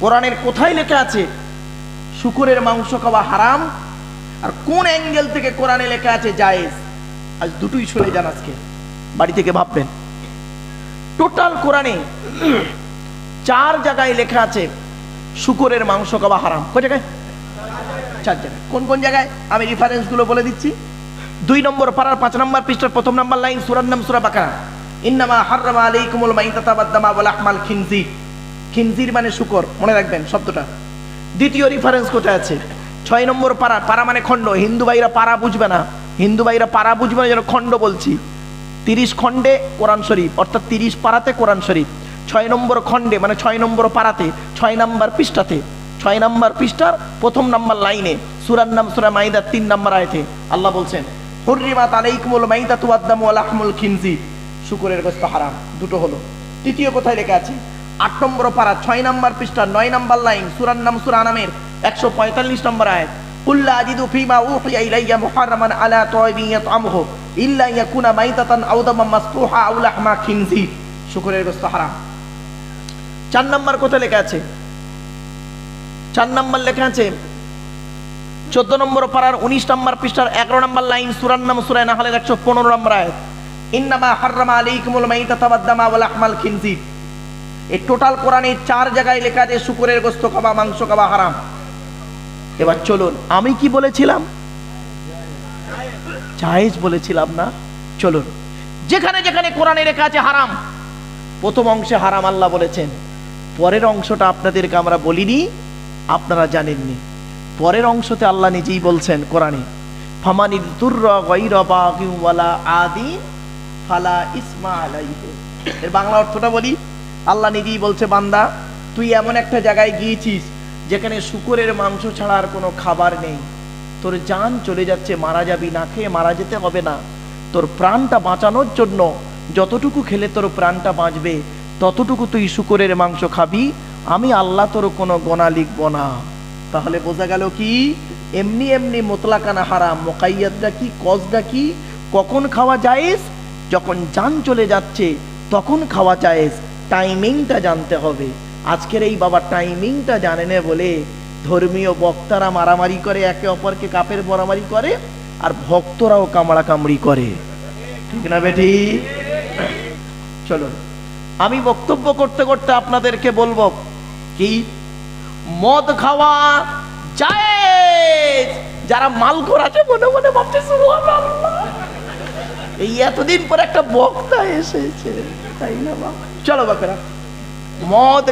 কোরআনের কোথায় লেখা আছে? শুকুরের মাংস খাওয়া হারাম? আর কোন অ্যাঙ্গেল থেকে কোরআনে লেখা আছে জায়েজ? আজ দুটোই শুনে যান আজকে। বাড়ি থেকে ভাববেন। টোটাল কোরআনে চার জায়গায় লেখা আছে, শুকুরের মাংস খাওয়া হারাম। কোন জায়গায়? চার জায়গায়। কোন কোন জায়গায়? আমি রেফারেন্সগুলো বলে দিচ্ছি। দুই নম্বর পাড়ার পাঁচ নম্বর পৃষ্ঠার প্রথম নম্বর লাইন, সুরার নাম সুরা বাকারা। ইন্নামা হাররামা আলাইকুমুল মাইতাতা বাদ্দামা ওয়াল আহমাল খিনজির খিনজির মানে শুকর, মনে রাখবেন শব্দটা। দ্বিতীয় রেফারেন্স কোথায় আছে? ছয় নম্বর পাড়া পাড়া মানে খণ্ড, হিন্দু ভাইরা পাড়া বুঝবে না। হিন্দু ভাইরা পাড়া বুঝবে না যেন খণ্ড বলছি। তিরিশ খণ্ডে কোরআন শরীফ, অর্থাৎ তিরিশ পাড়াতে কোরআন শরীফ। ছয় নম্বর খণ্ডে মানে ছয় নম্বর পাড়াতে, ছয় নম্বর পৃষ্ঠাতে। ছয় নম্বর পৃষ্ঠার প্রথম নম্বর লাইনে, সুরার নাম সুরা মাইদার তিন নম্বর আয়তে আল্লাহ বলছেন, হুররিমাত আলাইকুমুল মাইদা তুয়াদ্দামু ওয়া লাহমুল খিনজি। শুকুরের গোস্ত হারাম, দুটো হলো। তৃতীয় কোথায় লেখা আছে? আট নম্বর পাড়া ছয় নম্বর পৃষ্ঠা, নয় নম্বর লাইন, সুরার নাম সুরা নামের, একশো পঁয়তাল্লিশ নম্বর আয়াত। নম্বর কোথায় লেখা আছে? চার নম্বর লেখা আছে, চোদ্দ নম্বর উনিশ নম্বর পৃষ্ঠার, এগারো নম্বর লাইন সুরায় একশো পনেরো নম্বর এই টোটাল কোরআনে চার জায়গায় লেখা আছে, শুকুরের গোস্ত খাওয়া মাংস খাওয়া হারাম। এবার চলুন, আমি কি বলেছিলাম? জায়েজ বলেছিলাম না, চলুন। যেখানে যেখানে কোরআনে লেখা আছে হারাম, প্রথম অংশে হারাম আল্লাহ বলেছেন। পরের অংশটা আপনাদেরকে আমরা বলিনি, আপনারা জানেননি। পরের অংশতে আল্লাহ নিজেই বলছেন কোরআনে ফামানি তুর্রা গায়রা বাগিন ওয়ালা আদিন ফালা ইসমা আলাইহি। এর বাংলা অর্থটা বলি আল্লাহ নিজেই বলছে, বান্দা, তুই এমন একটা জায়গায় গিয়েছিস যেখানে শুকুরের মাংস ছাড়া আর কোনো খাবার নেই। তোর জান চলে যাচ্ছে, মারা যাবি, না খেয়ে মারা যেতে হবে না। তোর প্রাণটা বাঁচানোর জন্য যতটুকু খেলে তোর প্রাণটা বাঁচবে, ততটুকু তুই শুকুরের মাংস খাবি। আমি আল্লাহ তোর কোনো গোনা লিখব না। তাহলে বোঝা গেল কি? এমনি এমনি মোতলাকানা হারাম, মোকাইয়াতটা কি, কজটা কি? কখন খাওয়া জায়েজ? যখন জান চলে যাচ্ছে, তখন খাওয়া জায়েজ। টাইমিংটা জানতে হবে। আজকের এই বাবা টাইমিংটা জানে না বলে ধর্মীয় বক্তারা মারামারি করে, একে অপরকে কাপের মারামারি করে আর ভক্তরাও কামড়া কামড়ি করে। ঠিক না বেটি? চলো আমি বক্তব্য করতে করতে আপনাদেরকে বলব কি? মদ খাওয়া জায়েজ! যারা মালখোর আছে মনে মনে ভাবছে এই এতদিন পর একটা বক্তা এসেছে। চলো বাপেরা মদ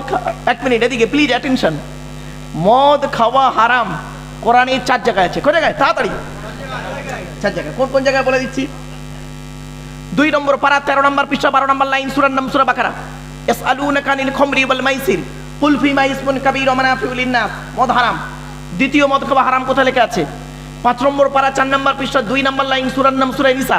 এক মিনিট এদিকে প্লিজ অ্যাটেনশন মদ খাওয়া হারাম কোরআনে চার জায়গায় আছে কোন জায়গায় তাড়াতাড়ি চার জায়গায় কোন কোন জায়গায় বলে দিচ্ছি দুই নম্বর পারা তেরো নম্বর পৃষ্ঠা বারো নম্বর লাইন সুরার নাম সুরা বাকারা এস আলু নাকানিল খমরি ওয়াল মাইসির কুলফি মাইসবুন কাবির মানাফিউল ইন্নাস মদ হারাম দ্বিতীয় মদ খাওয়া হারাম কোথায় লেখা আছে পাঁচ নম্বর পারা চার নম্বর পৃষ্ঠা দুই নম্বর লাইন সুরার নাম সুরা নিসা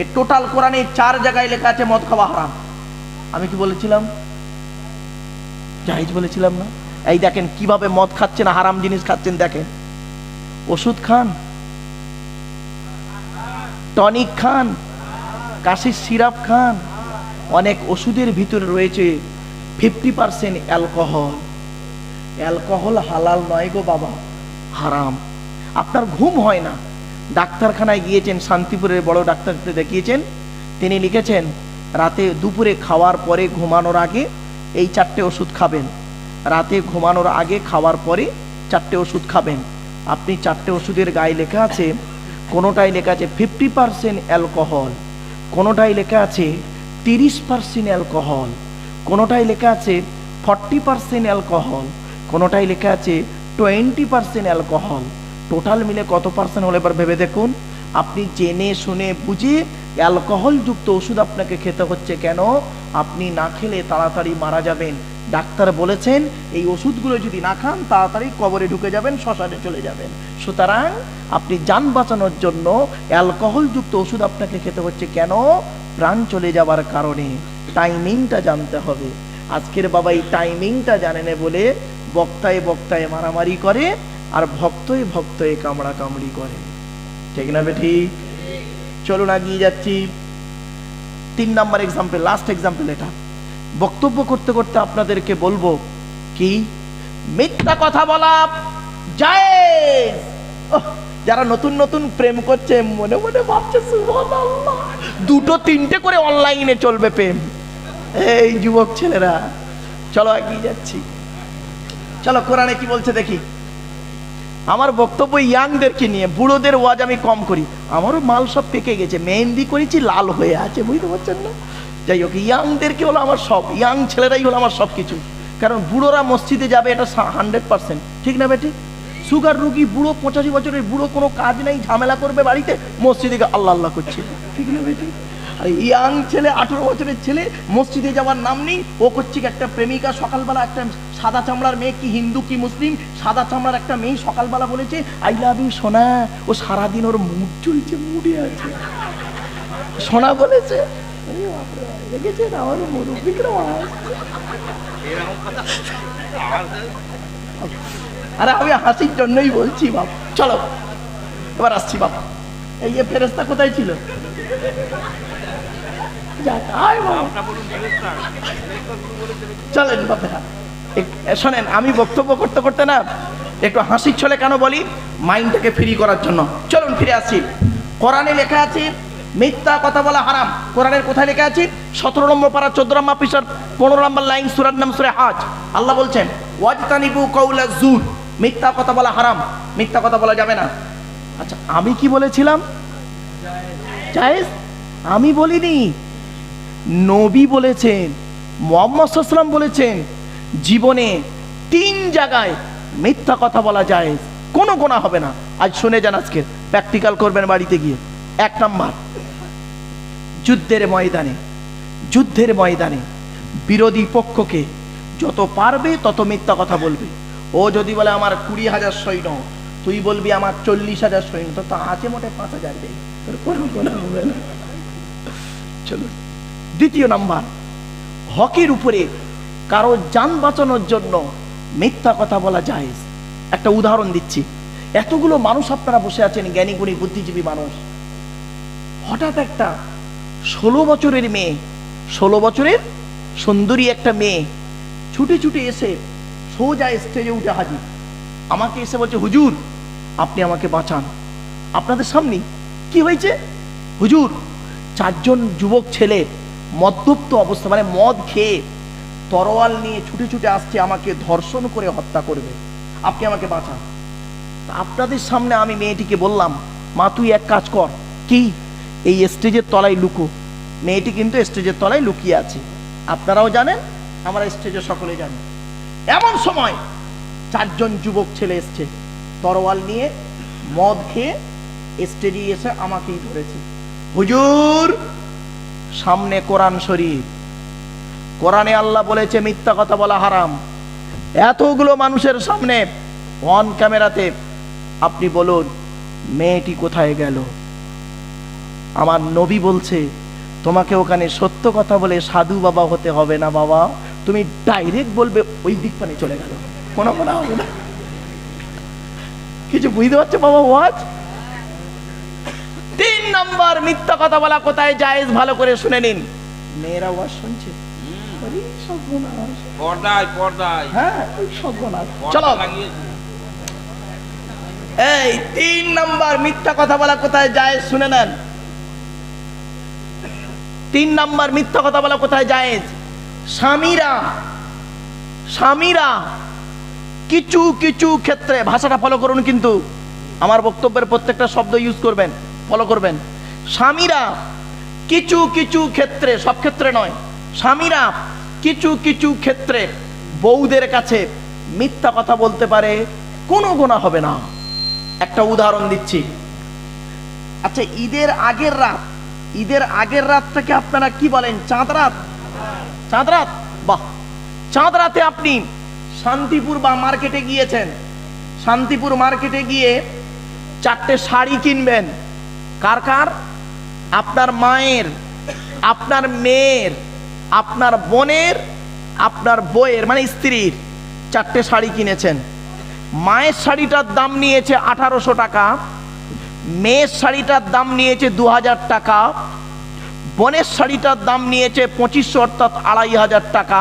এই টোটাল কোরআনে চার জায়গায় লেখা আছে, মদ খাওয়া হারাম। আমি কি বলেছিলাম? জাহিজ বলেছিলাম না? এই দেখেন, কীভাবে মদ খাচ্ছেন হারাম জিনিস খাচ্ছেন দেখেন। ওষুধ খান। টনিক খান। কাশির সিরাপ খান। অনেক ওষুধের ভিতরে রয়েছে ফিফটি পার্সেন্ট অ্যালকোহল। অ্যালকোহল হালাল নয় গো বাবা, হারাম। আপনার ঘুম হয় না। ডাক্তারখানায় গিয়েছেন, শান্তিপুরের বড় ডাক্তারকে দেখিয়েছেন। তিনি লিখেছেন, রাতে দুপুরে খাওয়ার পরে ঘুমানোর আগে এই চারটে ওষুধ খাবেন। রাতে ঘুমানোর আগে খাওয়ার পরে চারটে ওষুধ খাবেন। আপনি চারটে ওষুধের গায়ে লেখা আছে, কোনোটাই লেখা আছে ফিফটি পার্সেন্ট অ্যালকোহল কোনোটাই লেখা আছে তিরিশ পার্সেন্ট অ্যালকোহল কোনোটাই লেখা আছে ফর্টি পার্সেন্ট অ্যালকোহল কোনোটাই লেখা আছে টোয়েন্টি পার্সেন্ট অ্যালকোহল টোটাল মিলে কত পার্সেন্ট হলে? এবার ভেবে দেখুন। আপনি জেনে শুনে বুঝে অ্যালকোহলযুক্ত ওষুধ আপনাকে খেতে হচ্ছে কেন? আপনি না খেলে তাড়াতাড়ি মারা যাবেন। ডাক্তার বলেছেন, এই ওষুধগুলো যদি না খান, তাড়াতাড়ি কবরে ঢুকে যাবেন, শ্মশানে চলে যাবেন। সুতরাং আপনি যান বাঁচানোর জন্য অ্যালকোহলযুক্ত ওষুধ আপনাকে খেতে হচ্ছে কেন? প্রাণ চলে যাওয়ার কারণে। টাইমিংটা জানতে হবে। আজকের বাবা এই টাইমিংটা জানেনে বলে বক্তায় বক্তায় মারামারি করে। আর ভক্তই ভক্তই কামড়া কামড়ি করে। ঠিক না ঠিক চলুন আগিয়ে যাচ্ছি। তিন নাম্বার এক্সাম্পল লাস্ট এক্সাম্পল এটা। বক্তব্য করতে করতে আপনাদেরকে বলব কি? মিথ্যা কথা বলা যায় যারা নতুন নতুন প্রেম করছে, মনে মনে ভাবছে দুটো তিনটে করে অনলাইনে চলবে প্রেম। এই যুবক ছেলেরা, চলো এগিয়ে যাচ্ছি। চলো কোরআনে কি বলছে দেখি। আমার বক্তব্য ইয়াংদেরকে নিয়ে, বুড়োদের ওয়াজ আমি কম করি। আমারও মাল সব পেকে গেছে, মেহেন্দি করেছি, লাল হয়ে আছে, বুঝতে পারছেন না? যাই হোক, ইয়াংদেরকে হলো আমার সব, ইয়াং ছেলেরাই হলো আমার সব কিছু। কারণ বুড়োরা মসজিদে যাবে এটা হান্ড্রেড পার্সেন্ট ঠিক না বেটি? সুগার রুগী, বুড়ো, পঁচাশি বছরের বুড়ো, কোনো কাজ নেই, ঝামেলা করবে বাড়িতে, মসজিদে আল্লাহ আল্লাহ করছে, ঠিক না বেটি? ইয়াং ছেলে, আঠেরো বছরের ছেলে, মসজিদে যাওয়ার নাম নেই। ও করছে একটা প্রেমিকা, সকালবেলা একটা সাদা চামড়ার মেয়ে, কি হিন্দু, কি মুসলিম, সাদা চামড়ার একটা মেয়ে সকালবেলা বলেছে আই লাভ ইউ সোনা। ও সারাদিন ওর মুড চলছে, মুডে আছে। সোনা বলেছে আরে আমি হাসির জন্যই বলছি, বাপ। চলো, এবার আসছি, বাপ। এই যে ফেরেস্তা কোথায় ছিল। চলেন শোনেন, আমি বক্তব্য করতে করতে না, একটু হাসির ছলে কেন বলি, মাইন্ডটাকে ফ্রি করার জন্য। চলুন ফিরে আসছি কোরআনে লেখা আছে, মিথ্যা কথা বলা হারাম। কোরআনের কোথায় লেখা আছে? সতেরো নম্বর পারা চোদ্দ নম্বর পৃষ্ঠার পনেরো নম্বর লাইন সুরার নাম সুরে হাজ। আল্লাহ বলছেন, ওয়াজতানিবু কৌলা জুর মিথ্যা কথা বলা হারাম। মিথ্যা কথা বলা যাবে না। আচ্ছা আমি কি বলেছিলাম? আমি বলিনি। নবী বলেছেন, মোহাম্মদ সাল্লাম বলেছেন, জীবনে তিন জায়গায় মিথ্যা কথা বলা যায়, কোনো গোনা হবে না। আজ শুনে যান আজকে প্র্যাকটিক্যাল করবেন বাড়িতে গিয়ে। এক নাম্বার, যুদ্ধের ময়দানে যুদ্ধের ময়দানে বিরোধী পক্ষকে যত পারবে তত মিথ্যা কথা বলবে। ও যদি বলে, আমার কুড়ি হাজার সৈন্য, তুই বলবি আমার চল্লিশ হাজার সৈন্য, তো আছে মোটে পাঁচ হাজার দেয় কোনো গোনা হবে না। চলুন। দ্বিতীয় নাম্বার, হকের উপরে কারও যান বাঁচানোর জন্য মিথ্যা কথা বলা যায় একটা উদাহরণ দিচ্ছি। এতগুলো মানুষ আপনারা বসে আছেন, জ্ঞানী, গুণী, বুদ্ধিজীবী মানুষ। হঠাৎ একটা ষোলো বছরের মেয়ে, ষোলো বছরের সুন্দরী একটা মেয়ে ছুটে ছুটে এসে সোজা স্টেজে উঠে হাজির। আমাকে এসে বলছে, হুজুর, আপনি আমাকে বাঁচান। আপনাদের সামনে কি হয়েছে? হুজুর, চারজন যুবক ছেলে মদ্যপ্ত অবস্থা মানে মদ খেয়ে তরোয়াল নিয়ে ছুটে ছুটে আসছে, আমাকে ধর্ষণ করে হত্যা করবে। আপনি আমাকে বাঁচান। আপনাদের সামনে আমি মেয়েটিকে বললাম, মা, তুই এক কাজ কর। কি? এই স্টেজের তলায় লুকো। মেয়েটি কিন্তু স্টেজের তলায় লুকিয়ে আছে। আপনারাও জানেন, আমরা স্টেজে সকলে জানি। এমন সময় চারজন যুবক ছেলে এসছে, তরোয়াল নিয়ে মদ খেয়ে স্টেজে এসে আমাকেই ধরেছে। হুজুর সামনে কোরআন শরীফ। কোরআনে আল্লাহ বলেছে, মিথ্যা কথা বলা হারাম। এতগুলো মানুষের সামনে অন ক্যামেরাতে আপনি বলুন, মেয়েটি কোথায় গেল? আমার নবী বলছে, তোমাকে ওখানে সত্য কথা বলে সাধু বাবা হতে হবে না বাবা। তুমি ডাইরেক্ট বলবে, ওই দিক পানে চলে গেল। কোনো কোনো হবে না। কিছু বুঝতে পারছ বাবা ওয়াজ তিন নম্বর মিথ্যা কথা বলা কোথায় জায়েজ? ভালো করে শুনে নিন। মেয়েরা ওয়াজ শুনছে? হ্যাঁ চলো। এই তিন নাম্বার মিথ্যা কথা বলা কোথায় যায় শুনে নেন। তিন নাম্বার মিথ্যা কথা বলা কোথায় যায় স্বামীরা। স্বামীরা কিছু কিছু ক্ষেত্রে ভাষাটা ফলো করুন কিন্তু। আমার বক্তব্যের প্রত্যেকটা শব্দ ইউজ করবেন। ফলো করবেন। স্বামীরা কিছু কিছু ক্ষেত্রে, সব ক্ষেত্রে নয়, স্বামীরা কিছু কিছু ক্ষেত্রে বউদের কাছে মিথ্যা কথা বলতে পারে, কোনো গোনা হবে না। একটা উদাহরণ দিচ্ছি। আচ্ছা ঈদের আগের রাত, ঈদের আগের রাতটাকে আপনারা কি বলেন? চাঁদ রাত? চাঁদ রাত? বাহ! চাঁদ রাতে আপনি শান্তিপুর বা মার্কেটে গিয়েছেন। শান্তিপুর মার্কেটে গিয়ে চারটে শাড়ি কিনবেন। কার কার? আপনার মায়ের, আপনার মেয়ের, আপনার বোনের, আপনার বইয়ের মানে স্ত্রীর চারটে শাড়ি কিনেছেন। মায়ের শাড়িটার দাম নিয়েছে আঠারোশো টাকা, মেয়ের শাড়িটার দাম নিয়েছে দু হাজার টাকা, বোনের শাড়িটার দাম নিয়েছে পঁচিশশো অর্থাৎ আড়াই হাজার টাকা,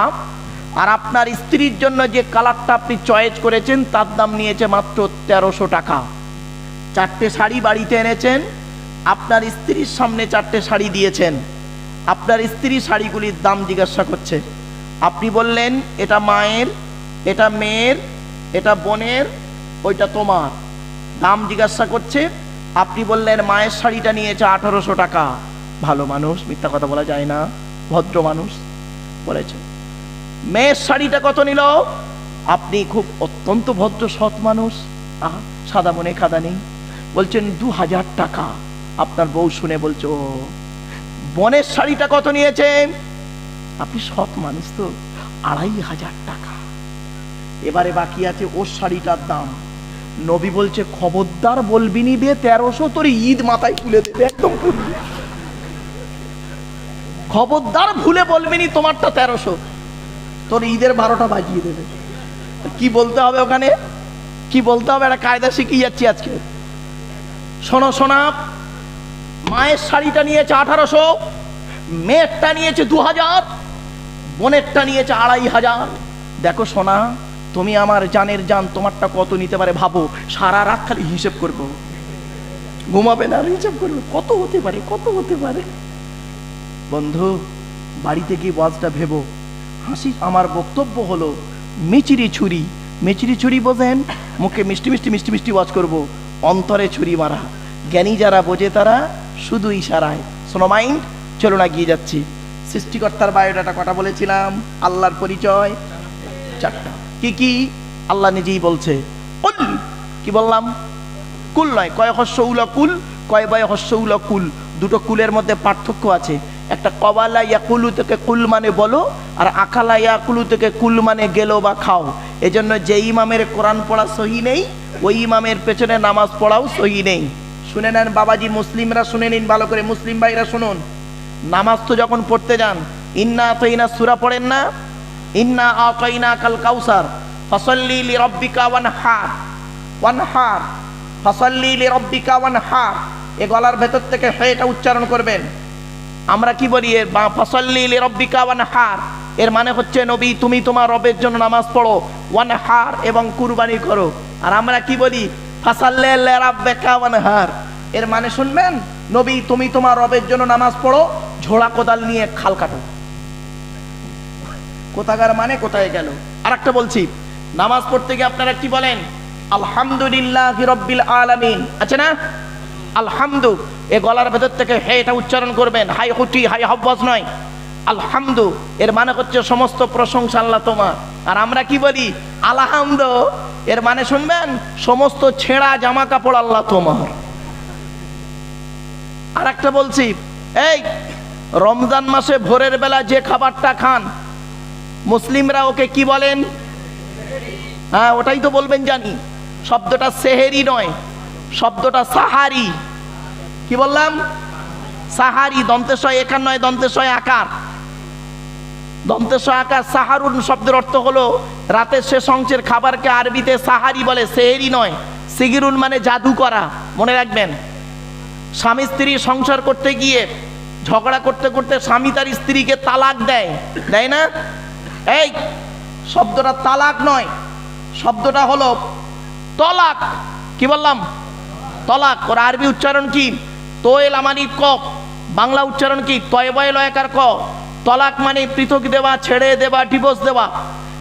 আর আপনার স্ত্রীর জন্য যে কালারটা আপনি চয়েস করেছেন, তার দাম নিয়েছে মাত্র তেরোশো টাকা। চারটে শাড়ি বাড়িতে এনেছেন আপনার স্ত্রীর সামনে চারটে শাড়ি দিয়েছেন। আপনার স্ত্রী শাড়িগুলির দাম জিজ্ঞাসা করছে। আপনি বললেন, এটা মায়ের, এটা মেয়ের, এটা বোনের, ওইটা তোমার। দাম জিজ্ঞাসা করছে। আপনি বললেন, মায়ের শাড়িটা নিয়েছে আঠারোশো টাকা। ভালো মানুষ, মিথ্যা কথা বলা যায় না। ভদ্র মানুষ, বলেছে। মেয়ের শাড়িটা কত নিল? আপনি খুব অত্যন্ত ভদ্র, সৎ মানুষ। আহ, সাদা মনে খাদা নেই। বলছেন দু হাজার টাকা। আপনার বউ শুনে বলছো "ও, বোনের শাড়িটা কত নিয়েছে? আপনি সৎ মানুষ তো আড়াই হাজার টাকা। এবারে বাকি আছে ওর শাড়িটার দাম। নবী বলছে খবরদার বলবি নি বে তেরোশো তোর ঈদ মাথায় তুলে দেবে একদম খবরদার ভুলে বলবি নি তোমারটা তেরোশো। তোর ঈদের বারোটা বাজিয়ে দেবে। কি বলতে হবে ওখানে? কি বলতে হবে? একটা কায়দা শিখিয়ে যাচ্ছি আজকে। শোনো শোনা মায়ের শাড়িটা নিয়েছে আঠারোশো, মেয়েরটা নিয়েছে দু হাজার বোনেরটা নিয়েছে আড়াই হাজার দেখো সোনা, তুমি আমার জানের জান, তোমারটা কত নিতে পারে ভাবো, সারা রাত খালি হিসেব করব। ঘুমাবে না হিসেব করবে, কত হতে পারে, কত হতে পারে। বন্ধু, বাড়িতে গিয়ে ওয়াজটা ভেবো। হাসি, আমার বক্তব্য হলো, মিচিরি ছুরি। মিচিরি ছুরি বোঝেন, মুখে মিষ্টি মিষ্টি মিষ্টি মিষ্টি ওয়াজ করব। অন্তরে ছুরি মারা। জ্ঞানী যারা বোঝে তারা শুধু ইশারায়। শোনো, মাইন্ড চলো না গিয়ে যাচ্ছি। সৃষ্টিকর্তার বায়োডাটা কটা বলেছিলাম? আল্লাহর পরিচয়? চারটা। কি কি? আল্লাহ নিজেই বলছে। কি বললাম? কুল নয়, কয় হস্য উল কুল, কয় বয় হস্য উল কুল। দুটো কুলের মধ্যে পার্থক্য আছে। একটা কবালা ইয়াকুলু থেকে কুল মানে বলো, আর আকালা ইয়াকুলু থেকে কুল মানে গেলো বা খাও। এজন্য যে ইমামের কোরআন পড়া সহি নেই, ওই ইমামের পেছনে নামাজ পড়াও সহি নেই। শুনে নেন বাবাজি, মুসলিমরা শুনে নিন ভালো করে, মুসলিম ভাইরা শুনুন। নামাজ তো যখন পড়তে যান, ইন্না তৈনা সুরা পড়েন না? ইন্না আকাইনা কাল কাউসার, ফসল্লি লি রব্বিকা ওয়ান হার ওয়ান ফসল্লি লি রব্বিকা ওয়ান এ গলার ভেতর থেকে এটা উচ্চারণ করবেন। আমরা কি বলি এর? ফসল্লি লি রব্বিকা ওয়ানের মানে হচ্ছে, নবী, তুমি তোমার রবের জন্য নামাজ পড়ো ওয়ান হার এবং কুরবানি করো। আর আমরা কি বলি? এর মানে শুনবেন? নবী, তুমি তোমার রবের জন্য নামাজ পড়ো, ঝোড়া কোদাল নিয়ে খাল কাটো। কোথাকার মানে কোথায় গেল? আর একটা বলছি, নামাজ পড়তে গিয়ে আপনারা কি বলেন? আলহামদুলিল্লাহ আলামিন। না? আলহামদু। এ গলার ভেতর থেকে হে এটা উচ্চারণ করবেন। হাই হুটি, হাই হব্বাস নয়। আলহামদু। এর মানে হচ্ছে সমস্ত প্রশংসা আল্লাহ তোমার। আর আমরা কি বলি? আলহামদ। এর মানে শুনবেন, সমস্ত ছেঁড়া জামা কাপড় আল্লাহ তোমার। আর একটা বলছি, এই, রমজান মাসে ভোরের বেলা যে খাবারটা খান, মুসলিমরা ওকে কি বলেন? হ্যাঁ ওটাই তো বলবেন জানি। শব্দটা সেহেরি নয়, শব্দটা সাহারি। কি বললাম? সাহারি দন্তেশয় একার নয় দন্তেশয় আকার। দন্তেশয় আকার সাহারুন শব্দের অর্থ হলো রাতের শেষ অংশের খাবারকে আরবিতে সাহারি বলে, সেহেরি নয়। সিগিরুন মানে জাদু করা। মনে রাখবেন, স্বামী স্ত্রী সংসার করতে গিয়ে, ঝগড়া করতে করতে স্বামী তার স্ত্রীকে তালাক দেয়। দেয় না? এই, শব্দটা তালাক নয়। শব্দটা হলো তলাক। কি বললাম? তলাক। ওর আরবি উচ্চারণ কি? তোয়েল আমানি ক। বাংলা উচ্চারণ কি? তয় বয় লয়কার ক। তলাক মানে পৃথক দেওয়া, ছেড়ে দেওয়া ডিভোর্স দেওয়া।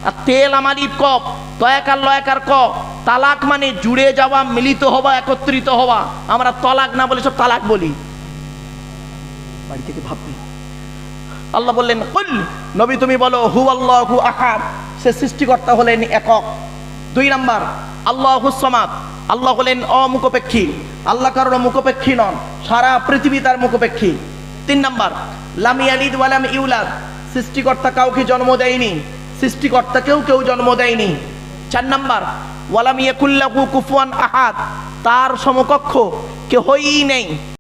আর তেল আমানি ক তয়াকার লয়াকার ক তালাক মানে জুড়ে যাওয়া, মিলিত হওয়া, একত্রিত হওয়া। আমরা তলাক না বলে সব তালাক বলি। বাড়ি থেকে ভাববে। আল্লাহ বললেন, কুল, নবী তুমি বলো হু আল্লাহু আহাদ। সে সৃষ্টিকর্তা হলেন একক। দুই নাম্বার, আল্লাহ সমাদ। আল্লাহ হলেন অমুখপেক্ষী। আল্লাহ কারোর মুখপেক্ষী নন, সারা পৃথিবী তার মুখপেক্ষী। তিন নাম্বার লাম ইয়ালিদ ওয়ালাম ইউলাদ। সৃষ্টিকর্তা কাউকে জন্ম দেয়নি। সৃষ্টিকর্তাকেও কেউ জন্ম দেয়নি। চার নাম্বার ওয়ালাম ইয়াকুল্লাহু কুফুয়ান আহাদ। তার সমকক্ষ কেহই নেই।